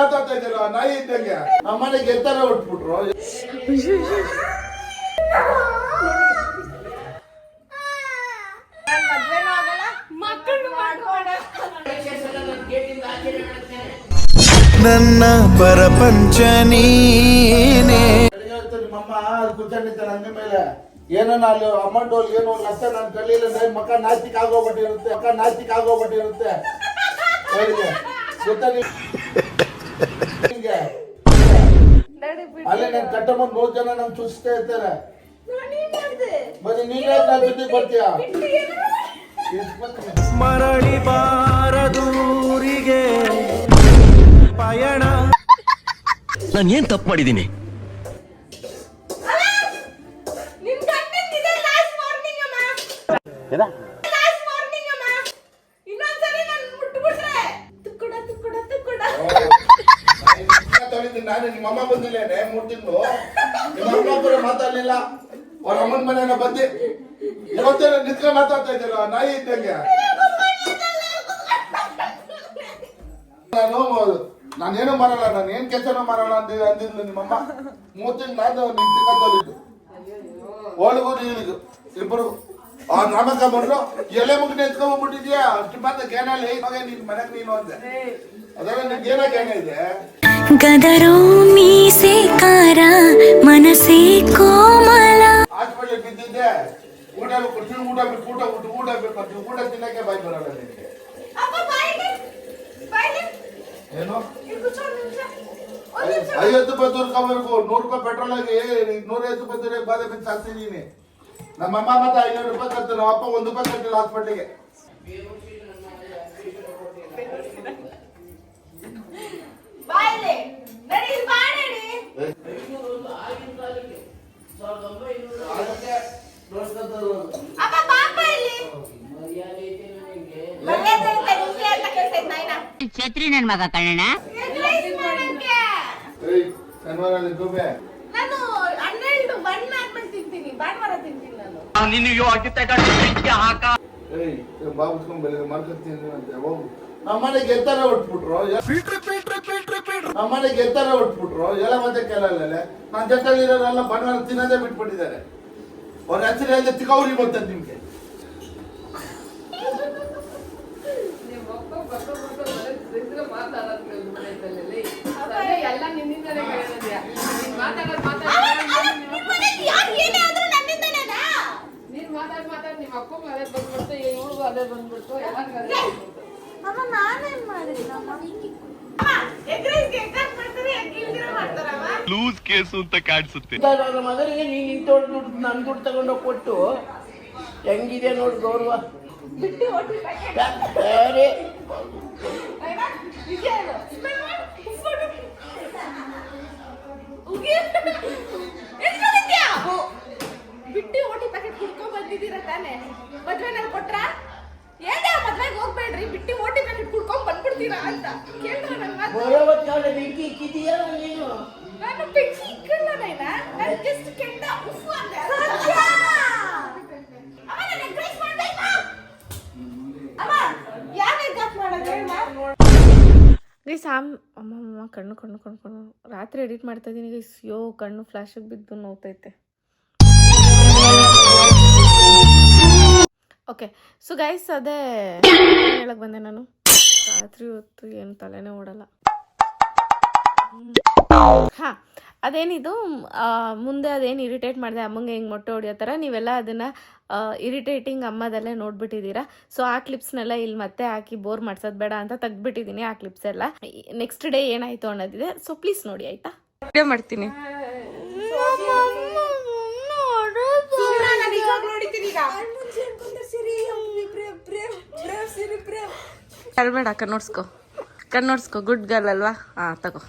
ಮಾತಾಡ್ತಾ ಇದ್ದೀರ ನಾಯಿ ಇದ್ದಂಗೆ. ನಮ್ಮ ಮನೆ ಎತ್ತರ ಉಟ್ಬಿಟ್ರು ಮದ್ವೆನೂ ಆಗಲ್ಲ. ಮಕ್ಕಳು ಮಾಡ್ಕೊಂಡ ನನ್ನ ಪರಪಂಚ ನೀನೇ. ಮಮ್ಮ ಹಂಗ ಮೇಲೆ. ಏನನ್ನ ಅಲ್ಲಿ ಅಮೌಂಟ್ ಏನು ಲಕ್ಷ ನಾನು ಕಲಿಯಿಲ್ಲ ಮಕ್ಕ ನಾಸ್ತಿಕ ಆಗೋಗ್ಬಿಟ್ಟಿರುತ್ತೆ ಮಕ್ಕ ನಾಸ್ತಿಕ ಆಗೋಗ್ಬಿಟ್ಟಿರುತ್ತೆ. ಅವಳಿಗೆ ಗೊತ್ತಾ ನಿಮ್ಗೆ? ಅಲ್ಲೇ ನಾನು ಕಟ್ಟಮಂದ್ ಮೂರು ಜನ ನಮ್ ಚೂಸ್ತಾ ಇರ್ತಾರೆ ಮತ್ತೆ ನೀನ್ ನನ್ನ ಬರ್ತೀಯ? ಮರಳಿ ಬಾರದೂರಿಗೆ ಪಯಣ. ನಾನು ಏನ್ ತಪ್ಪು ಮಾಡಿದ್ದೀನಿ? ನಿನ್ ತೊಳಿತೀನಿ ನಾನು ನಿಮ್ಮ ಅಮ್ಮ ಬಂದಿಲ್ಲೇನೆ ಮೂರ್ ತಿಂಗಳು. ನಿಮ್ಮ ಅಮ್ಮ ಕೂಡ ಮಾತಾಡ್ಲಿಲ್ಲ. ಅವ್ರ ಅಮ್ಮನ ಮನೆನ ಬಂದಿ ಇವತ್ತೇ ನಿಂತ್ಕೊಂಡು ಮಾತಾಡ್ತಾ ಇದ್ದೀರ? ನಾಯಿ ಇದ್ದಂಗೆ. ನಾನು ನಾನೇನು ಮಾಡಲ್ಲ ನಾನು ಏನ್ ಕೆಲಸನೂ ಮಾಡಲ್ಲ ಅಂತ ಅಂದಿದ್ಲು ನಿಮ್ಮಮ್ಮ ಮೂರ್ ತಿಂಗಳು ನಾನು ನಿಂತ್ಕೊಂಡಲ್ಲಿದ್ದು ಓಳಿಗೂ ನೀರಿಗೂ ಇಬ್ಬರು ಆ ನಾಮಕ ಬಂದ್ರು, ಎಲೆ ಮುಗಿನ ಎತ್ಕೊಂಡ್ಬಿಟ್ಟಿದ್ಯಾ ಅಷ್ಟು ಬಂದ ಗೇನಲ್ಲಿ ಮಗ, ನಿನ್ ಮನೆಗೆ ನೀನು ಅಂದೆ. ಅದೆಲ್ಲ ನಿನ್ಗೆ ಏನೋ ಗ್ಯಾನ ಇದೆ? ಗದರೋ ಮೀಸೆಕಾರ ಮನಸ್ಸೇ ಕೋಮಲ. ಹಾಸ್ಪಿಟಲ್ ಬಿದ್ದಿದ್ದೆ. ಊಟ ಕೊಡ್ತೀನಿ ಊಟ ಬೇಕು ಊಟ ಊಟ ಊಟ ಬೇಕು ಅಂತ ಊಟ ತಿನ್ನಕ್ಕೆ ಬಾಯ್ ಬರಲ್ಲ ಬಾಯಿಗೆ ಏನು? ಐವತ್ತು ರೂಪಾಯಿ ತೋರ್ಕೊಬೇಕು ನೂರು ರೂಪಾಯಿ ಪೆಟ್ರೋಲ್ ಆಗಿ ನೂರೈವತ್ತು ರೂಪಾಯಿ ಬಾಧೆ ಬಿದ್ದು ಹಾಕ್ತಿದ್ದೀನಿ ನಮ್ಮ ಅಮ್ಮ ಮತ್ತೆ ಐನೂರು ರೂಪಾಯಿ ನಮ್ಮ ಅಪ್ಪ ಒಂದು ರೂಪಾಯಿ ಕಟ್ಟಿಲ್ಲ ಹಾಸ್ಪಿಟ್ಲಿಗೆ ಬಾಯಿಲೆ. ನಡಿ ಇಲ್ಲಿ ಬಾ ನಡಿ. ಅಪ್ಪ ಪಾಪ ಇಲ್ಲಿ. ಮರ್ಯಾದೆ ಅಂತ ನಾಯಿನ. ಛತ್ರಿ ನನ್ ಮಗ ಶನಿವಾರಲ್ಲಿ ನಾನು ಹನ್ನೆರಡು ಬಣ್ಣ ಆದ್ಮೇಲೆ ತಿಂತೀನಿ ಭಾನುವಾರ ತಿಂತೀನಿ ನಾನು. ಏಯ್ ಬಾಬು ಉಸ್ಕೊಂಡ್ ಬೆಲೆ ಮಾಡ್ಕೊತೀನಿ ಅಂತ ಹೋಗು. ನಮ್ಮ ಮನೆಗೆ ಎತ್ತರ ನಮ್ಮನೆ ಎತ್ತರ ಉಟ್ಬಿಟ್ರು ಎಲ್ಲ ಮತ್ತೆ ಕೆಲಲ್ಲೇ ನನ್ನ ಜೊತೆಲಿ ಇರೋರೆಲ್ಲ ಬಣ್ಣ ತಿನ್ನೋದೇ ಬಿಟ್ಬಿಟ್ಟಿದ್ದಾರೆ. ಅವ್ರ ಹೆಸರು ಎಲ್ಲ ತಿಕೌರಿ ಬರ್ತದೆ ನಿಮ್ಗೆ. ಎಲ್ಲ ಮಾತಾಡ್ ಮಾತಾಡ್ ನಿಮ್ಮ ಅಪ್ಪ ಅದೇ ಬಂದ್ಬಿಡ್ತು ಇವ್ರಿಗೂ ಅದೇ ಬಂದ್ಬಿಡ್ತು ಎಲ್ಲರಿಗೂ ಲೂಸ್ ಕೇಸು ಅಂತ ಕಾಣಿಸುತ್ತೆ. ನನ್ನ ಮಗನಿಗೆ ನೀನು ನಿಂತೋಡ್ ದುಡ್ಡು ನನ್ನ ದುಡ್ಡು ತಗೊಂಡೋಗಿ ಕೊಟ್ಟು ಹೆಂಗಿದೆ ನೋಡು ಗೌರವ. ಬಿಟ್ಟು ಬೇರೆ. ಓಟಿ ಪ್ಯಾಕೆಟ್ ಕುಡ್ಕೊಂಡ್ ಬಂದಿದ್ದೀರಾ ಮದ್ವೆ ನಾನು ಕೊಟ್ರಾ? ಏನೇ ಮದ್ವೆಗೆ ಹೋಗ್ಬೇಡ್ರಿ ಬಿಟ್ಟು ಓಟಿ ಪ್ಯಾಕೆಟ್ ಬಂದ್ಬಿಡ್ತೀರಾ ಅಂತ ಕೇಳಿದ್ರ ನನ್ ಮಾತು. ಬರೋವ ಕಾಲ ಬೆಂಕಿ ಇಕ್ಕಿದೀಯಾ ನೀನು? ನಾನು ಬೆಂಕಿ ಇಕ್ಕಲ್ಲ ನೈನಾ ನಾನು ಜಸ್ಟ್ ಕೆಂಡ ಉಫ್ ಅಂದೆ. ಅಮ್ಮ ಮಾಡ್ಬೇಕಾ ಅಮ್ಮ ಯಾಕೆ ಮಾಡೋದು ಗೈಸ್ ಆಮ್ ಕಣ್ಣು ಕಣ್ಣು ಕಣ್ಣು ಕಣ್ಣು. ರಾತ್ರಿ ಎಡಿಟ್ ಮಾಡ್ತಾ ಇದ್ದೀನಿ ಗೈಸ್. ಯೋ ಕಣ್ಣು ಫ್ಲಾಶಿಗೆ ಬಿದ್ದು ನೋವ್ತೈತೆ. ಓಕೆ ಸೊ ಗೈಸ್ ಅದೇ ಹೇಳಕ್ ಬಂದೆ ನಾನು? ರಾತ್ರಿ ಹೊತ್ತು ಏನು ತಲೆನೇ ಓಡಲ್ಲ. ಹಾಂ ಅದೇನಿದು ಮುಂದೆ ಅದೇನು ಇರಿಟೇಟ್ ಮಾಡಿದೆ ಅಮ್ಮಂಗೆ ಹೆಂಗೆ ಮೊಟ್ಟೆ ಹೊಡಿಯೋ ಥರ ನೀವೆಲ್ಲ ಅದನ್ನು ಇರಿಟೇಟಿಂಗ್ ಅಮ್ಮದಲ್ಲೇ ನೋಡ್ಬಿಟ್ಟಿದ್ದೀರಾ. ಸೊ ಆ ಕ್ಲಿಪ್ಸ್ನೆಲ್ಲ ಇಲ್ಲಿ ಮತ್ತೆ ಹಾಕಿ ಬೋರ್ ಮಾಡ್ಸೋದು ಬೇಡ ಅಂತ ತೆಗ್ದುಬಿಟ್ಟಿದ್ದೀನಿ ಆ ಕ್ಲಿಪ್ಸ್ ಎಲ್ಲ. ನೆಕ್ಸ್ಟ್ ಡೇ ಏನಾಯಿತು ಅನ್ನೋದಿದೆ. ಸೊ ಪ್ಲೀಸ್ ನೋಡಿ ಆಯಿತಾ? ವಿಡಿಯೋ ಮಾಡ್ತೀನಿ. ಹೇಳ್ಬೇಡ ಕಣ್ಣೋಡ್ಸ್ಕೊ ಕಣ್ಣೋಡ್ಸ್ಕೊ ಗುಡ್ ಗರ್ಲ್ ಅಲ್ವಾ? ಹಾಂ ತಗೋ.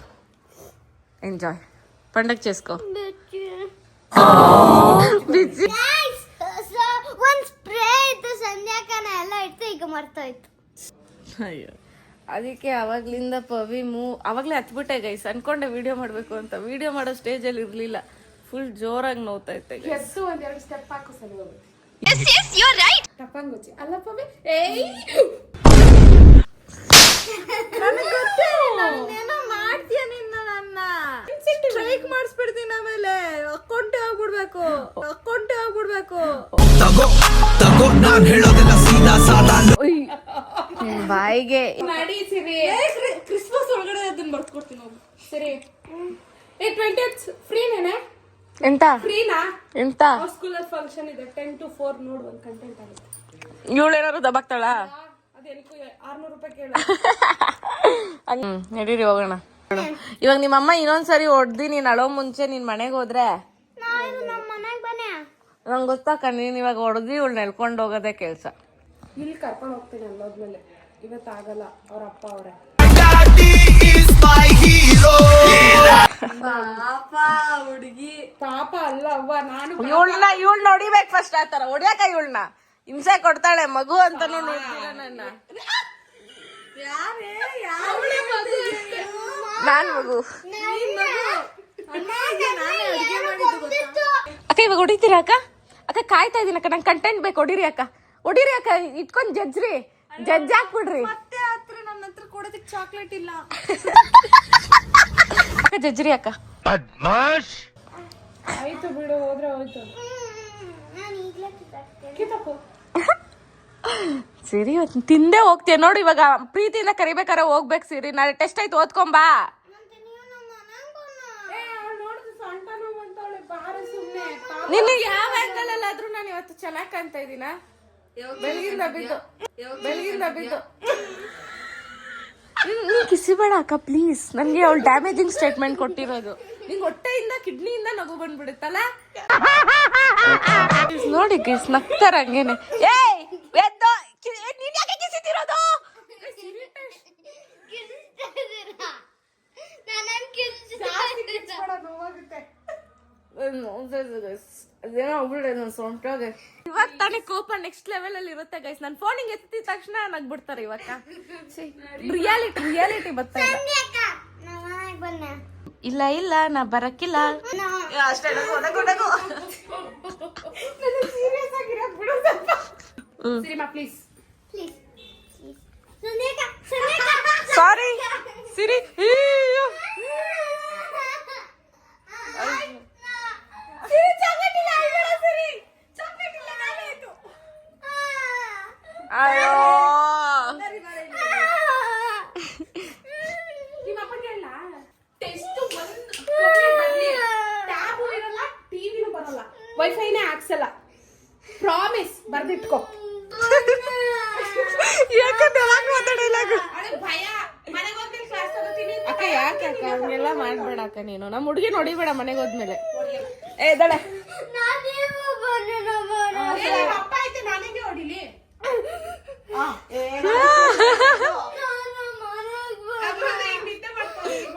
ಎಂಜಾಯ್ ಪಂಡಕ್ ಚೇಸ್ಕೋ. ಬಿಜಿ ಒಂದು ಸ್ಪ್ರೇ ಇತ್ತು ಸಂಧ್ಯಾಕಾನ ಎಲ್ಲ ಇತ್ತು ಈಗ ಮರ್ತೋಯ್ತು. ಅಯ್ಯೋ. ಅದಕ್ಕೆ ಅವಾಗ್ಲಿಂದ ಪವಿ ಮೂವ್ ಅವಾಗಲೇ ಹತ್ಬಿಟ್ಟೆ ಗೈಸ್ ಅನ್ಕೊಂಡೆ ವಿಡಿಯೋ ಮಾಡಬೇಕು ಅಂತ. ವಿಡಿಯೋ ಮಾಡೋ ಸ್ಟೇಜಲ್ಲಿ ಇರಲಿಲ್ಲ. ಫುಲ್ ಜೋರಾಗಿ ನೋವ್ತಾ ಇತ್ತೆ ಎಸ್ಸು ಒಂದು ಸ್ಟೆಪ್ ಹಾಕು ಸರಿ yes yes you are right ತಪ್ಪಂಗುಚ್ಚಿ ಅಲ್ಲ ಪವಿ? ಏಯ್! ನನಗೆ ಗೊತ್ತೇ ಏನೋ ಮಾಡ್ತೀಯ ನಿನ್ನ ನನ್ನ? ಸ್ಟ್ರೈಕ್ ಮಾಡಿಸ್ಬಿಡ್ತೀನಿ ಆಮೇಲೆ. ಅಕೌಂಟ್ ಆಗ್ಬಿಡ್ಬೇಕು. ಅಕೌಂಟ್ ಆಗ್ಬಿಡ್ಬೇಕು. ತಗೋ ತಗೋ ನಾನು ಬಾಯಿಗೆ. ಕ್ರಿಸ್ಮಸ್ ಒಳಗಡೆ ಅದನ್ನ ಬರ್ಕೊಡ್ತೀನಿ ಸರಿ. ಏ ಟ್ವೆಂಟಿ ಫ್ರೀನೇನೆ ಎಂತ? ಫ್ರೀನಾ ಎಂತ? ಸ್ಕೂಲಲ್ಲಿ ಫಂಕ್ಷನ್ ಇದೆ. ಟೆನ್ ಟು ಫೋರ್ ನೋಡು ಒಂದ್ ಕಂಟೆಂಟ್ ಆಗುತ್ತೆ. ಇವಳು ಏನಾದ್ರು ನಡೀರಿ ಹೋಗೋಣ. ಇವಾಗ ನಿಮ್ಮಮ್ಮ ಇನ್ನೊಂದ್ಸರಿ ಹೊಡ್ದಿ ನೀನ್ ಅಳೋ ಮುಂಚೆ ನಿನ್ ಮನೆಗೆ ಹೋದ್ರೆ? ನಂಗ್ ಗೊತ್ತಾಕ ನೀನ್ ಇವಾಗ ಹೊಡ್ದಿ ಇವಳು ನೆಲ್ಕೊಂಡು ಹೋಗೋದೇ ಕೆಲ್ಸ. ಇಲ್ಲಿ ಕರ್ಕೊಂಡು ಹೋಗ್ತೀನಿ ಅನ್ನೋದ್ಮೇಲೆ ಇವತ್ತಾಗಲ್ಲ ಅವ್ರ ಅಪ್ಪ ಅವರೇ. ಪಾಪ ಅಲ್ಲ ಅವ್ವ ನಾನು ಇವಳನ್ನ ಇವಳನ್ನ ಹೊಡಿಬೇಕು ಫಸ್ಟ್ ಆತರ ಹೊಡಿಯಾಕ ಇವಳನ್ನ ಹಿಂಸೆ ಕೊಡ್ತಾಳೆ ಮಗು ಅಂತಾನು ನೋಡ್ತೀರ ನನ್ನ? ನಾನ್ ಮಗು. ಅಕ್ಕ ಇವಾಗ ಹೊಡಿತೀರಾ ಅಕ್ಕ? ಅಕ್ಕ ಕಾಯ್ತಾ ಇದೀನಿ ಅಕ್ಕ ನಂಗೆ ಕಂಟೆಂಟ್ ಬೇಕು. ಹೊಡಿರಿ ಅಕ್ಕ. ಹೊಡಿರಿ ಅಕ್ಕ ಇಟ್ಕೊಂಡ್ ಜಜ್ರಿ. ಜಜ್ ಹಾಕ್ಬಿಡ್ರಿ ನನ್ನ ಹತ್ರ ಕೊಡೋದಕ್ಕೆ ಚಾಕ್ಲೇಟ್ ಇಲ್ಲ. ಅಕ್ಕ ಜಜ್ರಿ ಅಕ್ಕ. ಆಯ್ತು ಬಿಡು ಹೋದ್ರೆ ಹೋಯ್ತು. ಸಿರಿ ತಿಂದೇ ಹೋಗ್ತೀಯ ನೋಡು ಇವಾಗ. ಪ್ರೀತಿಯಿಂದ ಕರಿಬೇಕಾರೆ ಹೋಗ್ಬೇಕು ಸಿರಿ. ನಾಳೆ ಟೆಸ್ಟ್ ಆಯ್ತು ಓದ್ಕೊಂಬಾ ನಿನ್ನ ಯಾವ ಆಂಗಲ್ ಅಲ್ಲಾದ್ರೂ ನಾನು ಇವತ್ತು ಚೆನ್ನಾಗ್ ಕಾಣ್ತಾ ಇದೀನ? ಬೆಳಗಿಂದ ಬಿದ್ದು. ಬೆಳಗಿಂದ ಬಿದ್ದು. ನೀನ್ ಕಿಸಿಬೇಡ ಅಕ್ಕ ಪ್ಲೀಸ್ ನನ್ಗೆ ಅವಳು ಡ್ಯಾಮೇಜಿಂಗ್ ಸ್ಟೇಟ್ಮೆಂಟ್ ಕೊಟ್ಟಿರೋದು. ನಿಂಗೆ ಹೊಟ್ಟೆಯಿಂದ ಕಿಡ್ನಿಯಿಂದ ನಗು ಬಂದ್ಬಿಡುತ್ತಲ್ಲ? ನೋಡಿ ಕಿಸ್ ನಗ್ತಾರ ಹಂಗೇನೆ. ಏಯ್ ಎದ್ದೋ ನೀನ್ ಯಾಕೆ ಕಿಸಿತಿರೋದು? ನಾನು ಅದೇನೋ ಆಗ್ಬಿಡ್ರೆ ನನ್ನ ಸೊಂಟೋಗೆ ಇವಾಗ ತಾನೇ ಕೋಪ ನೆಕ್ಸ್ಟ್ ಲೆವೆಲ್ ಅಲ್ಲಿ ಇರುತ್ತೆ ಗೈಸ್ ನನ್ನ ಫೋನಿಗೆ ಎತ್ತಿದ ತಕ್ಷಣ ನಗ್ಬಿಡ್ತಾರೆ ಇವಾಗ. ರಿಯಾಲಿಟಿ ರಿಯಾಲಿಟಿ ಬರ್ತಾ ಇಲ್ಲ ಇಲ್ಲ ನಾ ಬರಕ್ಕಿಲ್ಲ ಸಾರಿ. ನಗು, ನಗು, ನಗು. ಸೀರಿಯಸ್ ಆಗಿರೋದು ಬಿಡು ಸ್ವಲ್ಪ ಸಿರಿಮಾ ಪ್ಲೀಸ್ ಪ್ಲೀಸ್ ಸುನೀಕ ಸುನೀಕ ಸಾರಿ ಸಿರಿ ಅಯ್ಯೋ. ಸಿರಿ ಚಾಕ್ಲೇಟ್ ಇಲ್ಲ ಅಳ್ಬೇಡ ಸಿರಿ ಚಾಕ್ಲೇಟ್ ಇಲ್ಲ ನಾನೇ ಆಯ್ತು ಅಯ್ಯೋ ನಿಮ್ಮ ಅಪ್ಪ ಕೇಳಲ್ಲ ಟೆಸ್ಟ್ ಒಂದು ಕಂಪ್ಲೀಟ್ ಮಾಡ್ಲಿ ಟ್ಯಾಬು ಇರಲ್ಲ ಟಿವಿನೂ ಬರಲ್ಲ ವೈಫೈನೇ ಹಾಕ್ಸಲ್ಲ ಪ್ರಾಮಿಸ್ ಬರ್ದಿಟ್ಕೋ ಯಾಕಂದ್ರೆ ಯಾವಾಗ ಮಾತಾಡಿಲ್ಲ ಅದೇ ಭಯ ಮನೆಗೆ ಹೋಗ್ತೀನಿ ಕ್ಲಾಸ್ ತಗೋತೀನಿ ಅಕ್ಕ ಯಾಕೆ ಅಕ್ಕ ಹಂಗೆಲ್ಲ ಮಾಡ್ಬೇಡ ಅಕ್ಕ ನೀನು ನಮ್ಮ ಹುಡುಗಿ ನೋಡಿಬೇಡ ಮನೆಗೆ ಹೋದ್ಮೇಲೆ ಏ ದಳೆ ನಾನೇನು ಬನ್ನಿ ನಮ್ಮ ಮನೆಗೆ. ಏ, ನಿಮ್ಮ ಅಪ್ಪ ಐತೆ ನಾನೇಗೆ ಹೊಡಿಲಿ ನಾನು ಮನೆಗೆ ಬನ್ನಿ. ಮನೆಗೆ ಹೋದ್ಮೇಲೆ. ಏ ದಳೆ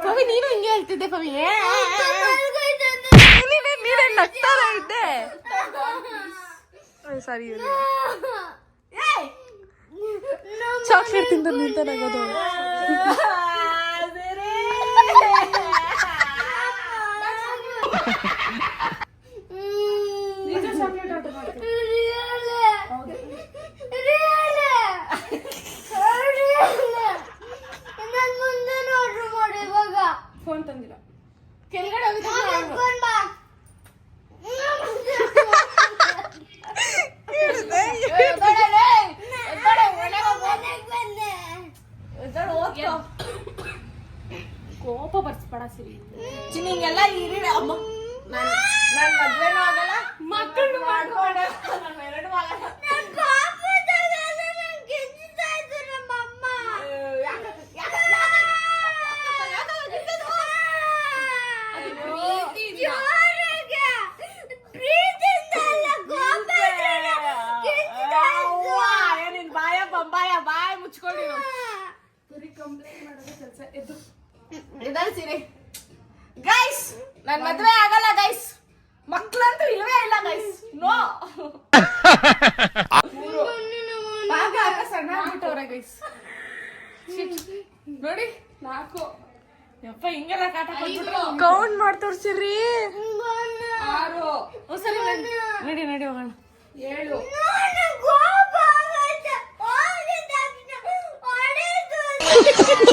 ಪವಿ ನೀನು ಹಿಂಗೆ ಹೇಳ್ತಿದ್ದೆ ಪವಿ. ನೀನೇ ನೀನೇ ನಗ್ತಾರ ಇದ್ದೆ. ಸಾರಿ ಚಾಕ್ಲೇಟ್ ತಿಂದ ನಿಂತ ನಗೋದು ಹ್ಮ್. ನಿಜ ಚಾಕ್ಲೇಟ್ ಆರ್ಡರ್ ಮಾಡ್ತೀನಿ ನನ್ ಮುಂದೆ ನೋಡ್ರಿ ಮಾಡಿ ಇವಾಗ ಫೋನ್ ತಂದಿಲ್ಲ ಕೆಳಗಡೆ. ಕೋಪ ಬರ್ಸ್ಬೇಡ ಸಿರಿ. ನಿಂಗೆಲ್ಲ ಇರಿ ಅಮ್ಮ ನಾನು ಮದ್ವೆನೂ ಆಗಲ್ಲ ಮಕ್ಕಳು ಮಾಡ್ಬೇಡ ನನ್ ಪಾಪದಾಗೆಲ್ಲ ನನ್ ಗೆದ್ದಿತಾ ಇದ್ರು ನಮ್ಮಮ್ಮ. ಜೋರಾಗೆ. ಪ್ರೀತಿಯಿಂದ ಅಲ್ಲ, ಕೋಪದಿಂದ ಗೆದ್ದಿತಾ ಇದ್ರು. ನಿನ್ ಬಾಯ ಬಂಬಾಯ ಬಾಯ್ ಮುಚ್ಕೊಂಡಿರು ಬರೀ ಕಂಪ್ಲೇಂಟ್ ಮಾಡೋದು ಕೆಲಸ ಎದ್ದು. ಇದಲ್ ಸಿರಿ ಗೈಸ್ ನನ್ ಮದ್ವೆ ಆಗಲ್ಲ ಗೈಸ್ ಮಕ್ಳಂತೂ ಇಲ್ವೇ ಇಲ್ಲ ಗೈಸ್ ನೋ ಭಾಗ ಆಗ ಸಣ್ಣ ಆಗ್ಬಿಟ್ಟವ್ರೆ ಗೈಸ್ ನೋಡಿ. ನಾಲ್ಕು. ಯಪ್ಪ ಹಿಂಗೆಲ್ಲ ಕಾಟ ಕೌಂಟ್ ಮಾಡ್ತೋರ್ಸಿರಿ ಆರು. ಸರಿ ನಡಿ ನಡಿ ಹೋಗೋಣ. ಏಳು.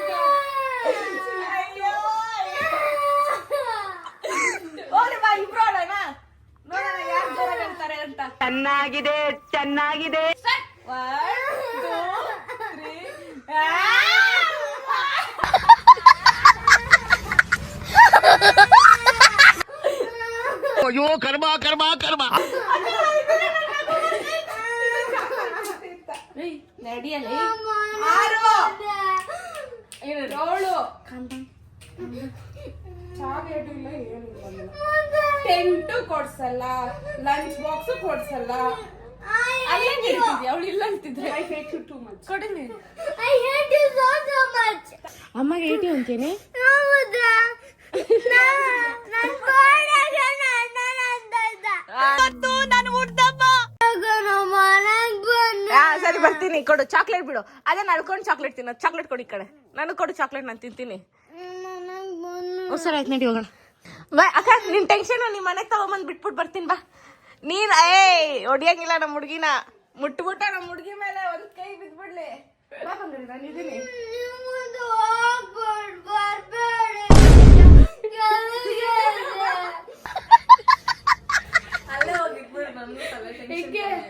ಚಾಕ್ಲೇಟ್ ಇಲ್ಲ ಏನು ಟೆಂಟು ಕೊಡ್ಸಲ್ಲ ಲಂಚ್ ಬಾಕ್ಸ್ ಕೊಡ್ಸಲ್ಲ. ಅವಳು ಇಲ್ಲ ಅಂತಿದ್ರೆ. I hate you too much ಕೊಡಿ I hate you so so much. ಅಮ್ಮಗೆ ಏಟಿ ಅಂತೀನಿ ಹೌದಾ? ನನ್ ಕೋಣೆಗೆ ನನ್ನ ಅಂತ ಸರಿ ಕೊಡು. ಚಾಕ್ಲೇಟ್ ಬಿಡು. ಅದೇ ನಡ್ಕೊಂಡು ಚಾಕ್ಲೇಟ್ ತಿನ್ನೋದು. ಚಾಕ್ಲೇಟ್ ಕೊಡಿ ಕಡೆ. ನನಗೆ ಕೊಡು ಚಾಕ್ಲೇಟ್ ನಾನು ತಿಂತೀನಿ. ಹುಷಾರಾಯ್ತು ನಡಿ ಹೋಗೋಣ. ಬಾ ಅಕ್ಕ ನಿನ್ ಟೆನ್ಷನ್ ನಿಮ್ ಮನೆಗೆ ತಗೊಂಬಂದು ಬಿಟ್ಬಿಟ್ಟು ಬರ್ತೀನಿ ಬಾ. ನೀನ್ ಏಯ್ ಹೊಡಿಯಂಗಿಲ್ಲ ನಮ್ಮ ಹುಡುಗಿನ. ಮುಟ್ಬಿಟ್ಟ ನಮ್ಮ ಹುಡುಗಿ ಮೇಲೆ ಒಂದ್ ಕೈ ಬಿದ್ಬಿಡ್ಲಿ. ಬಾ ಬಂದ್ರಿ ನಾನು ಇದೀನಿ ಬರ್ಬೇಡಿ.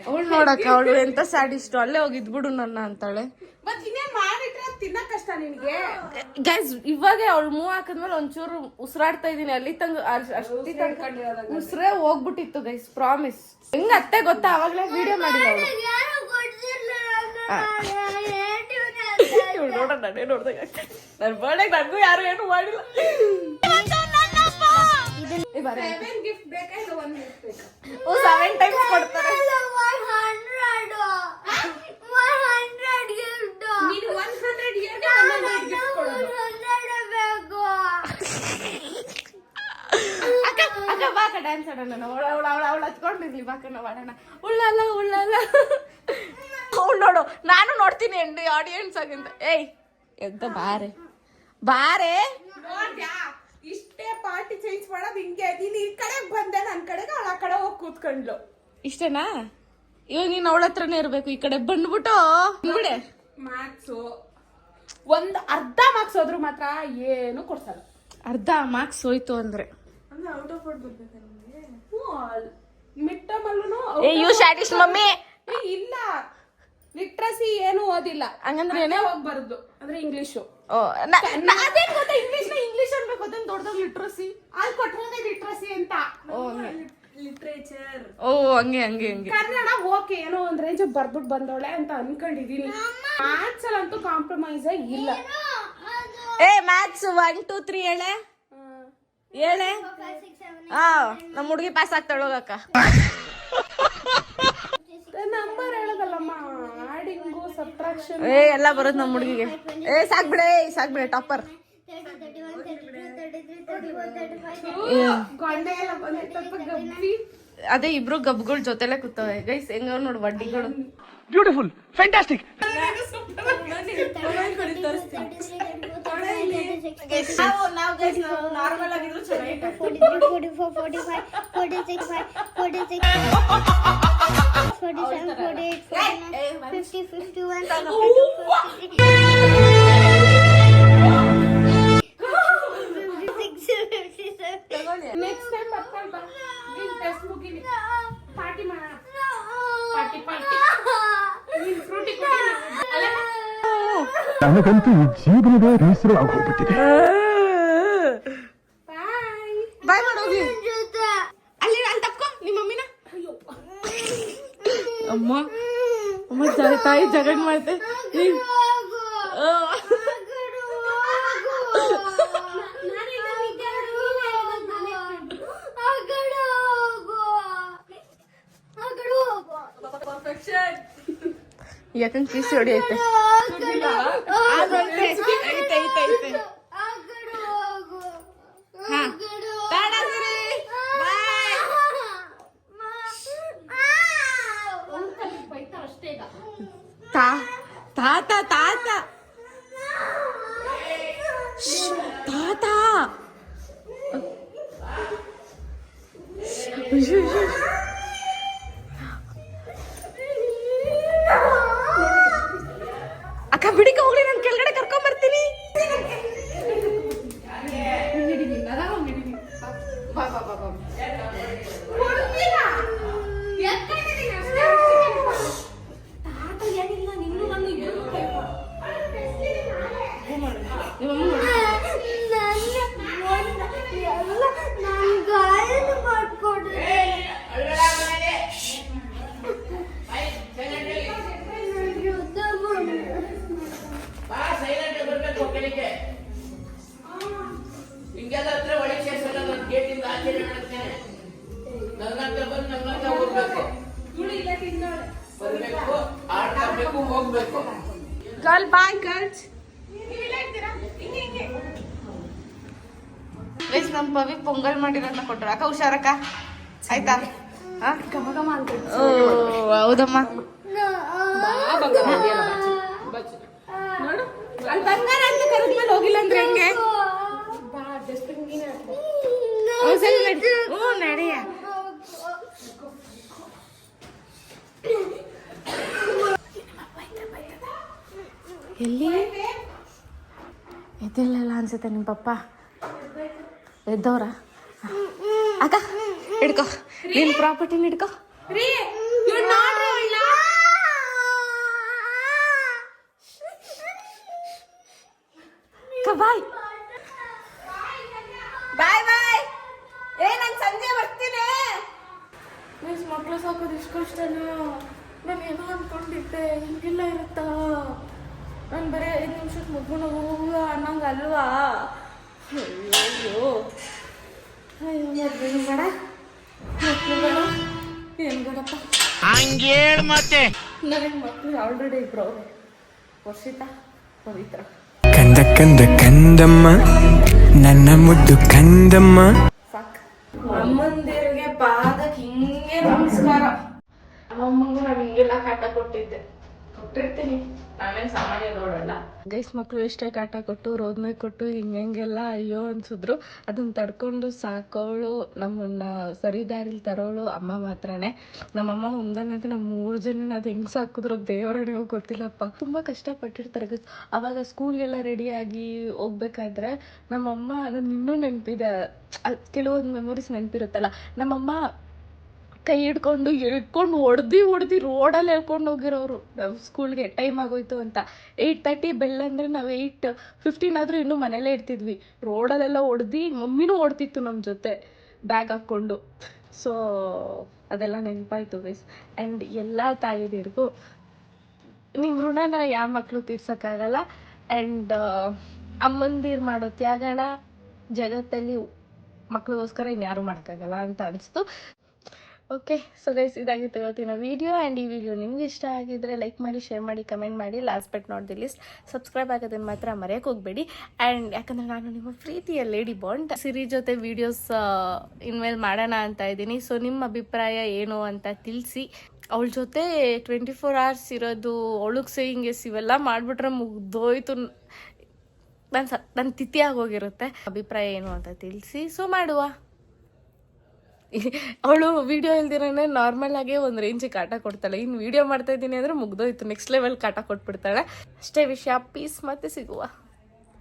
ಅವಳು ನೋಡಕ್ಕ ಅವಳು ಎಂತ ಸ್ಯಾಡಿಸ್ಟು ಅಲ್ಲೇ ಹೋಗಿದ್ಬಿಡು ನನ್ನ ಅಂತಾಳೆ. ಗೈಸ್ ಇವಾಗ ಅವಳು ಮೂವ್ ಹಾಕಿದ್ಮೇಲೆ ಒಂಚೂರು ಉಸಿರಾಡ್ತಾ ಇದೀನಿ ಅಲ್ಲಿ ತಂಗ ಅಷ್ಟಿ ತನಕ ಉಸಿರೇ ಹೋಗ್ಬಿಟ್ಟಿತ್ತು ಗೈಸ್ ಪ್ರಾಮಿಸ್ ಹೆಂಗ ಅತ್ತೆ ಗೊತ್ತಾ? ಅವಾಗ್ಲೇ ವಿಡಿಯೋ ಮಾಡಿದ ಅವಳು. ನೋಡ ನಾನೇ ನೋಡ್ದಾಗ ನನ್ನ ಬರ್ಡೇ ನನಗೂ ಯಾರು ಏನು ಮಾಡಿಲ್ಲ. ಡ್ಯಾನ್ಸ್ ಆಡೋಣ. ಅವಳ ಅವಳ ಅವಳ ಅವಳು ಹಚ್ಕೊಂಡಿರ್ಲಿ. ಬಾಕ ನಾವು ಆಡೋಣ. ಉಳ್ಳಲ್ಲ ಉಳ್ಳಲ್ಲ ಅವ್ಳು ನೋಡು ನಾನು ನೋಡ್ತೀನಿ ಎಂಡಿ ಆಡಿಯನ್ಸ್ ಆಗಿಂತ ಏಯ್ ಎಂತ ಬಾರೆ. ಬಾರೆ? ಪಾರ್ಟಿ ಚೇಂಜ್ ಮಾಡೋದು ಹಿಂಗೆ ನೀನು ಈ ಕಡೆ ಬಂದೆ ನನ್ನ ಕಡೆಗೆ ಅವಳ ಆ ಕಡೆ ಹೋಗಿ ಕೂತ್ಕೊಂಡ್ಲು ಇಷ್ಟೇನಾ? ಇವಾಗ ನೀನು ಅವಳ ಹತ್ರನೇ ಇರಬೇಕು ಈ ಕಡೆ ಬಂದ್ಬಿಟ್ಟು. ನೋಡೆ ಮ್ಯಾಥ್ಸು ಒಂದು ಅರ್ಧ ಮಾರ್ಕ್ಸ್ ಹೋದ್ರು ಮಾತ್ರ ಏನು ಕೊಡ್ಸಲ್ಲ. ಅರ್ಧ ಮಾರ್ಕ್ಸ್ ಹೋಯ್ತು ಅಂದ್ರೆ. ಮಿಡ್ ಟರ್ಮ್ ಅಲ್ಲೂ ಯು ಸ್ಯಾಟಿಸ್ ಮಮ್ಮಿ. ಇಲ್ಲ. ಲಿಟ್ರಸಿ ಏನು ಓದಿಲ್ಲ. ಹಂಗಂದ್ರೆ ಏನೇ? ಹೋಗಿ ಬರುದು ಅಂದ್ರೆ ಇಂಗ್ಲಿಷ್ ಅದೇನ್ ಗೊತ್ತಾ ಇಂಗ್ಲಿಷ್ನ ಇಂಗ್ಲಿಷ್ ಅನ್ಬೇಕು ಅದನ್ನ ದೊಡ್ಡದಾಗ ಲಿಟ್ರಸಿ ಅಲ್ಲಿ ಕೊಟ್ಟಿರೋದೇ ಲಿಟ್ರಸಿ ಅಂತ. ಓ ಹಂಗೆ. ಹಂಗೆ ಹಂಗೆ ಕನ್ನಡ ಓಕೆ ಏನೋ ಒಂದ್ ರೇಂಜ್ ಬರ್ಬಿಟ್ಟು ಬಂದವಳೆ ಅಂತ ಅನ್ಕೊಂಡಿದೀನಿ. ಮ್ಯಾಥ್ಸ್ ಅಲ್ಲಂತೂ ಕಾಂಪ್ರಮೈಸ್ ಇಲ್ಲ. ಏ ಮ್ಯಾಥ್ಸ್ ಒನ್ ಟೂ ತ್ರೀ ಹೇಳೆ? ಹೇಳೆ? ಹಾ ನಮ್ಮ ಹುಡುಗಿ ಪಾಸ್ ಆಗ್ತಾಳೆ ಏ ಎಲ್ಲ ಬರೋದು ನಮ್ಮ ಹುಡುಗಿಗೆ. ಏ ಸಾಕ್ಬಿಡೆ ಸಾಕ್ಬಿಡೆ ಟಾಪರ್. ಗೊಂಡೆ ಎಲ್ಲ ಬಂದಿತ್ತಪ್ಪ ಗಬ್ಬಿ. ಅದೇ ಇಬ್ರು ಗಬ್ಗಳ ಜೊತೆಲೆ ಕೂತವೆ. ಗೈಸ್ ಹೆಂಗ ನೋಡು ವಡ್ಡಿಗಳು. ಬ್ಯೂಟಿಫುಲ್ ಫ್ಯಾಂಟಾಸ್ಟಿಕ್ నెక్స్ట్ టైం పట్టుకుంటా దీని టెక్స్ట్ బుక్ ఇది పార్టీ మా పార్టీ పార్టీ ఫ్రూటీ అలా ನನಗಂತೂ ಈ ಜೀವನದ ಹೆಸರು ಆಗೋಗ್ಬಿಟ್ಟಿದೆ. ಬಾಯ್ ಬಾಯ್ ಮಾಡೋಗಿ. ಅಲ್ಲಿ ಅಲ್ಲಿ ತಪ್ಕೊ ನಿಮ್ಮ ಮಮ್ಮಿನ. ಅಮ್ಮ ಅಮ್ಮ ತಾಯಿ ಜಗಳ ಮಾಡ್ತೆ. ನೀನ್- ಆ. ಯಾಕಂದ್ ಕಿಸ್ ಹೊಡಿ ಐತೆ ಅದೈತೆ ಐತೆ ಐತೆ ಐತೆ ಹಾ ಟಾಟಾ ಸಿರಿ ಬಾಯ್ ಬೈತಾರ ಪೊಂಗಲ್ ಮಾಡಿರೋದನ್ನ ಕೊಟ್ರು. ಅಕ್ಕ ಹುಷಾರಕ್ಕ? ಆಯ್ತಾ? ಹೌದಮ್ಮ ಹೋಗಿಲ್ಲ ಅಂದ್ರೆ ಹೆಂಗೆ ನಡಿಯ ಎಲ್ಲಿ? ಎದ್ದಿಲ್ಲಲ್ಲ ಅನ್ಸುತ್ತೆ ನಿಮ್ಮ ಪಪ್ಪ. ಎದ್ದವ್ರ ಅಕ್ಕ ಹಿಡ್ಕೊ ನಿನ್ನ ಪ್ರಾಪರ್ಟಿನ ಹಿಡ್ಕೊ ಹಂಗೇಳ್ ಮತ್ತೆ ನನಗೆ ಮಕ್ಳು ಆಲ್ರೆಡಿ ಇಬ್ರು ಅವ್ರೆ ವರ್ಷಿತಾ ಪವಿತ್ರ. ಕಂದ ಕಂದ ಕಂದಮ್ಮ. ನನ್ನ ಮುದ್ದು ಕಂದಮ್ಮ. ಸಾಕ್. ಅಮ್ಮಂದಿರಿಗೆ ಪಾದಕ್ಕೆ ಹಿಂಗೆ ನಮಸ್ಕಾರ. ಅಮ್ಮಂಗೂ ನಾನು ಹಿಂಗೆಲ್ಲ ಕಾಟ ಕೊಟ್ಟಿದ್ದೆ. ಕೊಟ್ಟಿರ್ತೀನಿ. ಆಮೇಲೆ ಸಾಮಾನ್ಯ ನೋಡಲ್ಲ ಗೈಸ್ ಮಕ್ಕಳು ಎಷ್ಟೇ ಕಾಟ ಕೊಟ್ಟು, ರೋದನೆ ಕೊಟ್ಟು ಹಿಂಗೆಲ್ಲ ಅಯ್ಯೋ ಅನ್ಸಿದ್ರು. ಅದನ್ನ ತಡ್ಕೊಂಡು ಸಾಕೋಳು, ನಮ್ಮನ್ನ ಸರಿ ದಾರಿಲಿ ತರೋಳು ಅಮ್ಮ ಮಾತ್ರನೇ. ನಮ್ಮಮ್ಮ ಮುಂದನಂತೆ ನಮ್ಮ ಮೂರು ಜನ ಅದು ಹೆಂಗ್ ಸಾಕಿದ್ರು ದೇವರನಿಗೂ ಗೊತ್ತಿಲ್ಲಪ್ಪ. ತುಂಬ ಕಷ್ಟಪಟ್ಟಿರ್ತಾರೆ ಗೈಸ್. ಅವಾಗ ಸ್ಕೂಲ್ಗೆಲ್ಲ ರೆಡಿಯಾಗಿ ಹೋಗ್ಬೇಕಾದ್ರೆ ನಮ್ಮಮ್ಮ ಅದನ್ನ ಇನ್ನೂ ನೆನಪಿದೆ. ಕೆಲವೊಂದು ಮೆಮೊರೀಸ್ ನೆನಪಿರುತ್ತಲ್ಲ. ನಮ್ಮಮ್ಮ ಕೈ ಹಿಡ್ಕೊಂಡು ಎಳ್ಕೊಂಡು ಹೊಡ್ದು ಹೊಡ್ದು ರೋಡಲ್ಲಿ ಹೇಳ್ಕೊಂಡು ಹೋಗಿರೋರು. ನಾವು ಸ್ಕೂಲ್ಗೆ ಟೈಮ್ ಆಗೋಯ್ತು ಅಂತ. ಏಯ್ಟ್ ತರ್ಟಿ ಬೆಲ್ ಅಂದರೆ ನಾವು ಏಯ್ಟ್ ಫಿಫ್ಟೀನ್ ಆದರೂ ಇನ್ನೂ ಮನೇಲೇ ಇರ್ತಿದ್ವಿ. ರೋಡಲ್ಲೆಲ್ಲ ಹೊಡ್ದು ಮಮ್ಮಿನೂ ಓಡ್ತಿತ್ತು ನಮ್ಮ ಜೊತೆ. ಬ್ಯಾಗ್ ಹಾಕ್ಕೊಂಡು. ಸೊ ಅದೆಲ್ಲ ನೆನಪಾಯ್ತು ಗೈಸ್ ಆ್ಯಂಡ್ ಎಲ್ಲ ತಾಯಿದಿರಿಗೂ ನಿಮ್ಮ ಋಣನ ಯಾವ ಮಕ್ಕಳು ತೀರ್ಸೋಕ್ಕಾಗಲ್ಲ. ಆ್ಯಂಡ್ ಅಮ್ಮಂದಿರು ಮಾಡೋ ತ್ಯಾಗಣ ಜಗತ್ತಲ್ಲಿ ಮಕ್ಳಿಗೋಸ್ಕರ ಇನ್ಯಾರು ಮಾಡೋಕ್ಕಾಗಲ್ಲ ಅಂತ ಅನಿಸ್ತು. ಓಕೆ ಸೊ ಗೈಸ್ ಇದಾಗಿತ್ತು ಇವತ್ತಿನ ವಿಡಿಯೋ ಆ್ಯಂಡ್ ಈ ವಿಡಿಯೋ ನಿಮ್ಗೆ ಇಷ್ಟ ಆಗಿದ್ರೆ ಲೈಕ್ ಮಾಡಿ ಶೇರ್ ಮಾಡಿ ಕಮೆಂಟ್ ಮಾಡಿ last but not the least subscribe ಆಗೋದನ್ನು ಮಾತ್ರ ಮರೆಯೋಕೆ ಹೋಗಬೇಡಿ. ಆ್ಯಂಡ್ ಯಾಕಂದರೆ ನಾನು ನಿಮ್ಮ ಪ್ರೀತಿಯ ಲೇಡಿ ಬಾಂಡ್ ಸಿರಿ ಜೊತೆ ವೀಡಿಯೋಸ್ ಇನ್ಮೇಲೆ ಮಾಡೋಣ ಅಂತ ಇದ್ದೀನಿ. ಸೊ ನಿಮ್ಮ ಅಭಿಪ್ರಾಯ ಏನು ಅಂತ ತಿಳಿಸಿ. ಅವಳ ಜೊತೆ ಟ್ವೆಂಟಿ ಫೋರ್ ಅವರ್ಸ್ ಇರೋದು, ಅವಳಗ್ ಸೇಯಿಂಗೆಸ್ ಇವೆಲ್ಲ ಮಾಡಿಬಿಟ್ರೆ ಮುಗ್ದೋಯ್ತು. ನನ್ನ ಸ ನನ್ನ ತಿಥಿ ಆಗೋಗಿರುತ್ತೆ. ಅಭಿಪ್ರಾಯ ಏನು ಅಂತ ತಿಳಿಸಿ. ಸೊ ಮಾಡುವ. ಅವಳು ವಿಡಿಯೋ ಇಲ್ದಿರೋನೆ ನಾರ್ಮಲ್ ಆಗೇ ಒಂದು ರೇಂಜಿಗೆ ಕಾಟ ಕೊಡ್ತಾಳೆ. ಇನ್ನು ವಿಡಿಯೋ ಮಾಡ್ತಾ ಇದ್ದೀನಿ ಅಂದರೆ ಮುಗ್ದೋಯ್ತು. ನೆಕ್ಸ್ಟ್ ಲೆವೆಲ್ ಕಾಟ ಕೊಟ್ಬಿಡ್ತಾಳೆ. ಅಷ್ಟೇ ವಿಷಯ. ಪೀಸ್ ಮತ್ತೆ ಸಿಗುವ.